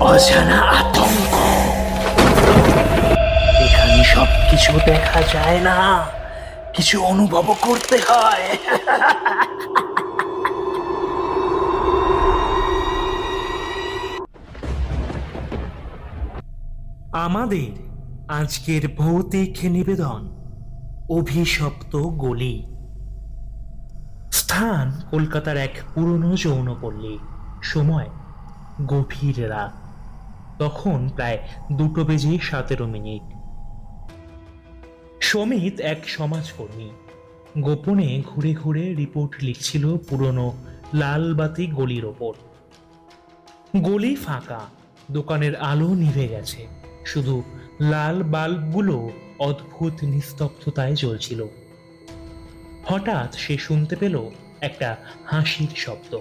অজানা আতঙ্ক। এখানে সব কিছু দেখা যায় না। কিছু অনুভব করতে হয়। আমাদের আজকের ভৌতিক নিবেদন, অভিশপ্ত গলি। স্থান কলকাতার এক পুরনো যৌনপল্লী। সময় গভীর রাত তখন প্রায় দুটো বেজে সতেরো মিনিট। সমিত এক সমাজকর্মী গোপনে ঘুরে ঘুরে রিপোর্ট লিখছিল পুরনো লালবাতি গলির ওপর। গলি ফাঁকা, দোকানের আলো নিভে গেছে। শুধু লাল বাল্বগুলো অদ্ভুত নিস্তব্ধতায় জ্বলছিল। হঠাৎ সে শুনতে পেল একটা হাসির শব্দ।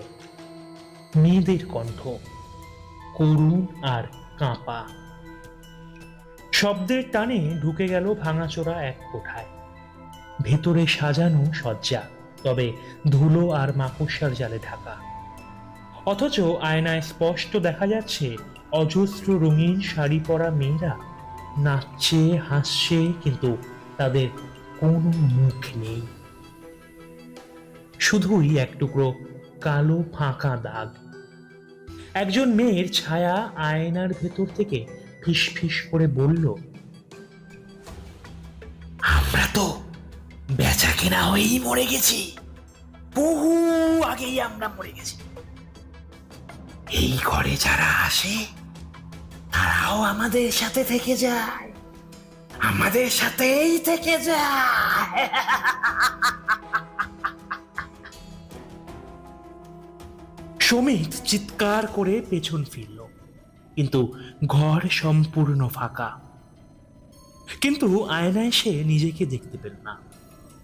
মেয়েদের কণ্ঠ। করুণ আর কাঁপা। শব্দের টানে ঢুকে গেল ভাঙাচোরা এক কোঠায়। ভেতরে সাজানো সজ্জা তবে ধুলো আর মাকড়সার জালে ঢাকা। অথচ আয়নায় স্পষ্ট দেখা যাচ্ছে, অজস্র রঙিন শাড়ি পরা মেয়েরা নাচছে, হাসছে, কিন্তু তাদের কোনো মুখ নেই। শুধুই এক টুকরো কালো ফাঁকা দাগ। একজন মেয়ের ছায়া আয়নার ভেতর থেকে ফিস ফিস করে বলল, আমরা তো বেচা কেনা হয়েই মরে গেছি। বহু আগেই আমরা মরে গেছি। এই ঘরে যারা আসে, তারাও আমাদের সাথে থেকে যায়। আমাদের সাথেই থেকে যায়। সমিত চিৎকার করে পেছন ফিরল। কিন্তু ঘর সম্পূর্ণ ফাঁকা। কিন্তু আয়নায় সে নিজেকে দেখতে পেল না।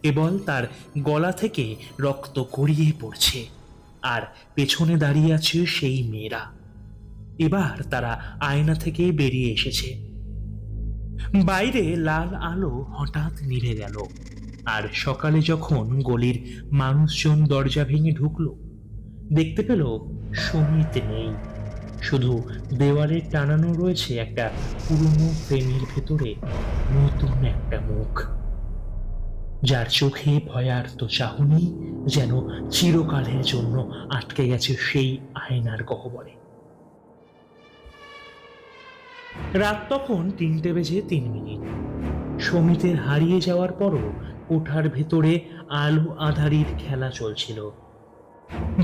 কেবল তার গলা থেকে রক্ত গড়িয়ে পড়ছে। আর পেছনে দাঁড়িয়ে আছে সেই মেয়েরা। এবার তারা আয়না থেকে বেরিয়ে এসেছে। বাইরে লাল আলো হঠাৎ নিভে গেল। আর সকালে যখন গলির মানুষজন দরজা ভেঙে ঢুকলো দেখতে পেল সমিত নেই। শুধু দেওয়ালে টানানো রয়েছে একটা পুরনো প্রেমের ভেতরে নতুন একটা মুখ। যার চোখে ভয়ার্ত চাহনি যেন চিরকালের জন্য আটকে গেছে সেই আয়নার গহ্বরে। রাত তখন তিনটে বেজে তিন মিনিট। সমিতের হারিয়ে যাওয়ার পরও কোঠার ভেতরে আলো আধারির খেলা চলছিল।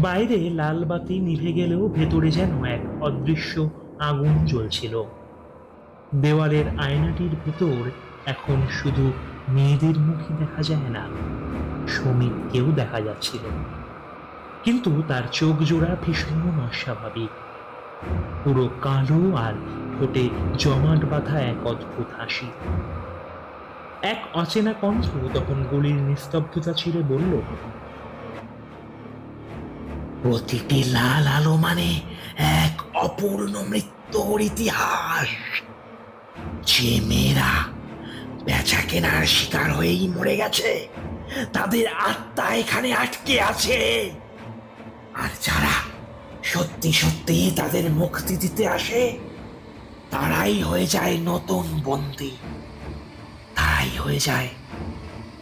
বাইরে লাল বাতি নিভে গেলেও ভেতরে যেন এক অদৃশ্য আগুন জ্বলছিল। দেওয়ালের আয়নাটির ভেতর এখন শুধু মেয়েদের মুখই দেখা যায় না সমিতকেও দেখা যাচ্ছিল। কিন্তু তার চোখ জোড়া ভীষণ অস্বাভাবিক। পুরো কালো আর ঠোঁটে জমাট বাঁধা এক অদ্ভুত হাসি। এক অচেনা কণ্ঠ তখন গলির নিস্তব্ধতা ছিঁড়ে বলল প্রতিটি লাল আলো মানে এক অপূর্ণ মৃত্যুর ইতিহাস। যে মেয়েরা বেচা কেনার শিকার হয়েই মরে গেছে, তাদের আত্মা এখানে আটকে আছে। আর যারা সত্যি সত্যি তাদের মুক্তি দিতে আসে, তারাই হয়ে যায় নতুন বন্দি। তারাই হয়ে যায়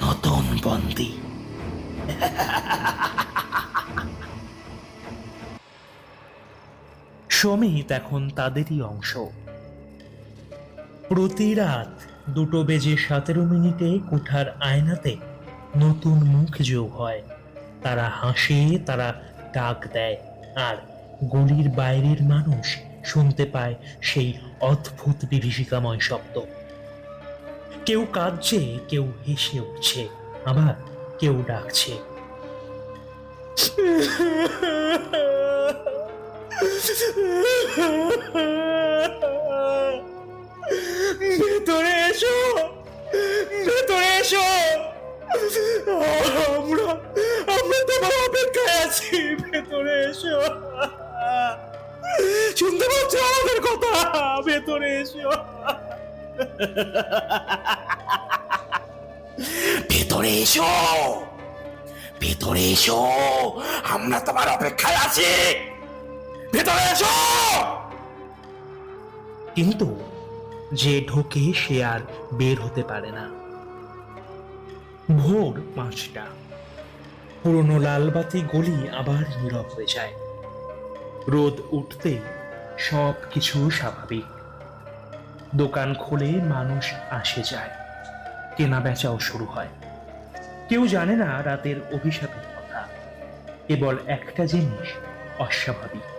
নতুন বন্দি। সমিত এখন তাদেরই অংশ। প্রতি রাত দুটো বেজে সতেরো মিনিটে কোঠার আয়নাতে নতুন মুখ যোগ হয়। তারা হাসে, তারা ডাক দেয়, আর গলির বাইরের মানুষ শুনতে পায় সেই অদ্ভুত বিভীষিকাময় শব্দ। কেউ কাঁদছে, কেউ হেসে উঠছে, আবার কেউ ডাকছে। ভেতরে এসো। ভেতরে এসো। আমরা আমরা তোমার অপেক্ষায় আছি। ভেতরে এসো। শুনতে পাচ্ছ আমাদের কথা? ভেতরে এসো। ভেতরে এসো। ভেতরে এসো। আমরা তোমার অপেক্ষায় আছি। ভেতরে এসো! কিন্তু যে ঢোকে সে আর বের হতে পারে না। ভোর পাঁচটা। পুরনো লালবাতি গলি আবার নীরব হয়ে যায়। রোদ উঠতেই সব কিছু স্বাভাবিক। দোকান খুলে মানুষ আসে যায়। কেনা বেচাও শুরু হয়। কেউ জানে না রাতের অভিশাপের কথা। কেবল একটা জিনিস অস্বাভাবিক।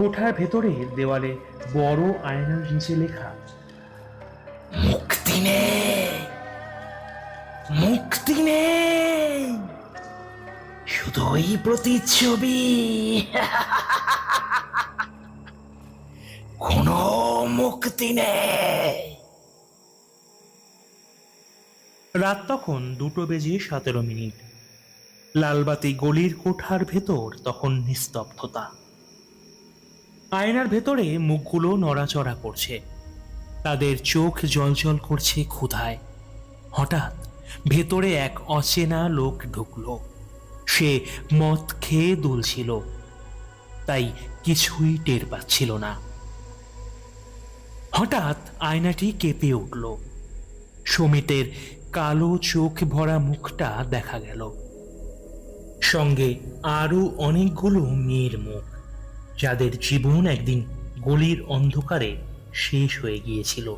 কোঠার ভেতরে দেওয়ালে বড় আয়নার নিচে লেখা মুক্তি নেই মুক্তি নেই। শুধুই প্রতিচ্ছবি। কোনো মুক্তি নেই। রাত তখন দুটো বেজে সতেরো মিনিট। লালবাতি গলির কোঠার ভেতর তখন নিস্তব্ধতা। আয়নার ভেতরে মুখগুলো নড়াচড়া করছে। তাদের চোখ জলজল করছে ক্ষুধায়। হঠাৎ ভেতরে এক অচেনা লোক ঢুকলো। সে মদ খেয়ে দুলছিল। তাই কিছুই টের পাচ্ছিল না। হঠাৎ আয়নাটি কেঁপে উঠল। সমিতের কালো চোখ ভরা মুখটা দেখা গেল। সঙ্গে আরও অনেকগুলো মেয়ের মুখ। যাদের জীবন একদিন গলির অন্ধকারে শেষ হয়ে গিয়েছিল।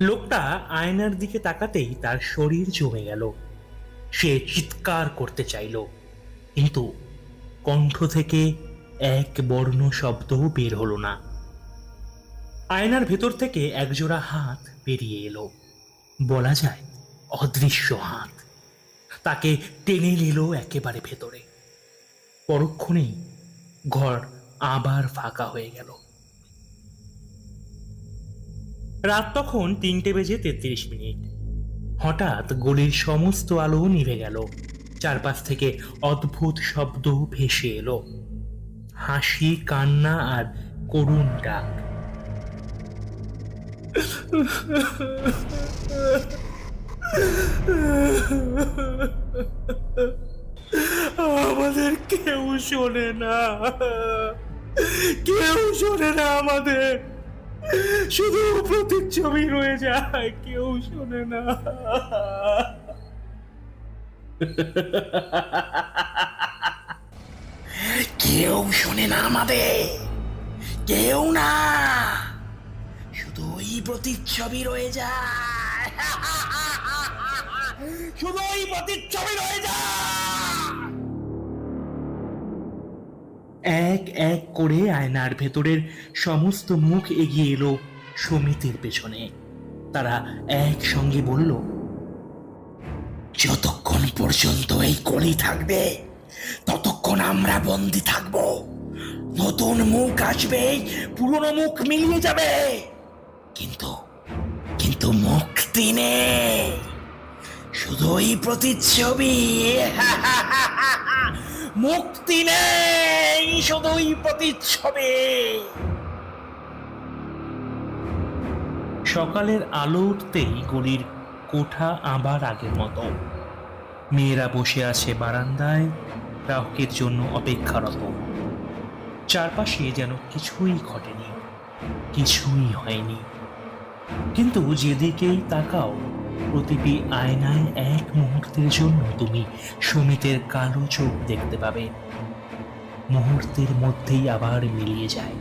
লোকটা আয়নার দিকে তাকাতেই তার শরীর জমে গেল। সে চিৎকার করতে চাইল, কিন্তু কণ্ঠ থেকে এক বর্ণ শব্দও বের হলো না। আয়নার ভেতর থেকে একজোড়া হাত বেরিয়ে এলো। বলা যায় অদৃশ্য হাত। তাকে টেনে নিল একেবারে ভেতরে। পরক্ষণেই ঘর আবার ফাঁকা হয়ে গেল। রাত তখন তিনটে বেজে তেত্রিশ মিনিট। হঠাৎ গলির সমস্ত আলো নিভে গেল। চারপাশ থেকে অদ্ভুত শব্দ ভেসে এলো। হাসি, কান্না আর করুণ ডাক আমাদের কেউ শোনে না। কেউ শোনে না আমাদের। শুধু প্রতিচ্ছবি রয়ে যায়, কেউ শোনে না। কেউ শোনে না আমাদের। কেউ না। শুধু ওই প্রতিচ্ছবি রয়ে যায়। শুধু ওই প্রতিচ্ছবি রয়ে যায়। এক এক করে আয়নার ভেতরের সমস্ত মুখ এগিয়ে এলো সমিতির পেছনে। তারা একসঙ্গে বলল, যতক্ষণ পর্যন্ত এই কলি থাকবে, ততক্ষণ আমরা বন্দি থাকব। নতুন মুখ আসবে, পুরনো মুখ মিলিয়ে যাবে। কিন্তু কিন্তু মুক্তি নেই। শুধুই প্রতিচ্ছবি। মুক্তি নেই শুধুই প্রতিচ্ছবি। সকালের আলো উঠতেই গলির কোঠা আবার আগের মতো। মেয়েরা বসে আছে বারান্দায়, গ্রাহকের জন্য অপেক্ষারত। চারপাশে যেন কিছুই ঘটেনি, কিছুই হয়নি। কিন্তু যেদিকেই তাকাও প্রতিটি আয়নায় এক মুহূর্তের জন্য তুমি সমিতের কালো চোখ দেখতে পাবে। মুহূর্তের মধ্যেই আবার মিলিয়ে যায়,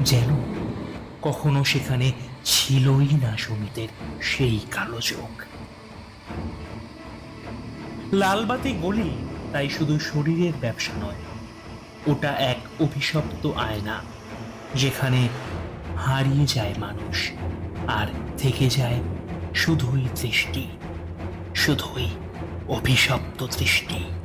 যেন কখনো সেখানে ছিলই না সমিতের সেই কালো চোখ। লালবাতি গলি, তাই শুধু শরীরের ব্যবসা নয়, ওটা এক অভিশপ্ত আয়না, যেখানে হারিয়ে যায় মানুষ, আর থেকে যায় শুধুই দৃষ্টি শুধুই অভিশপ্ত দৃষ্টি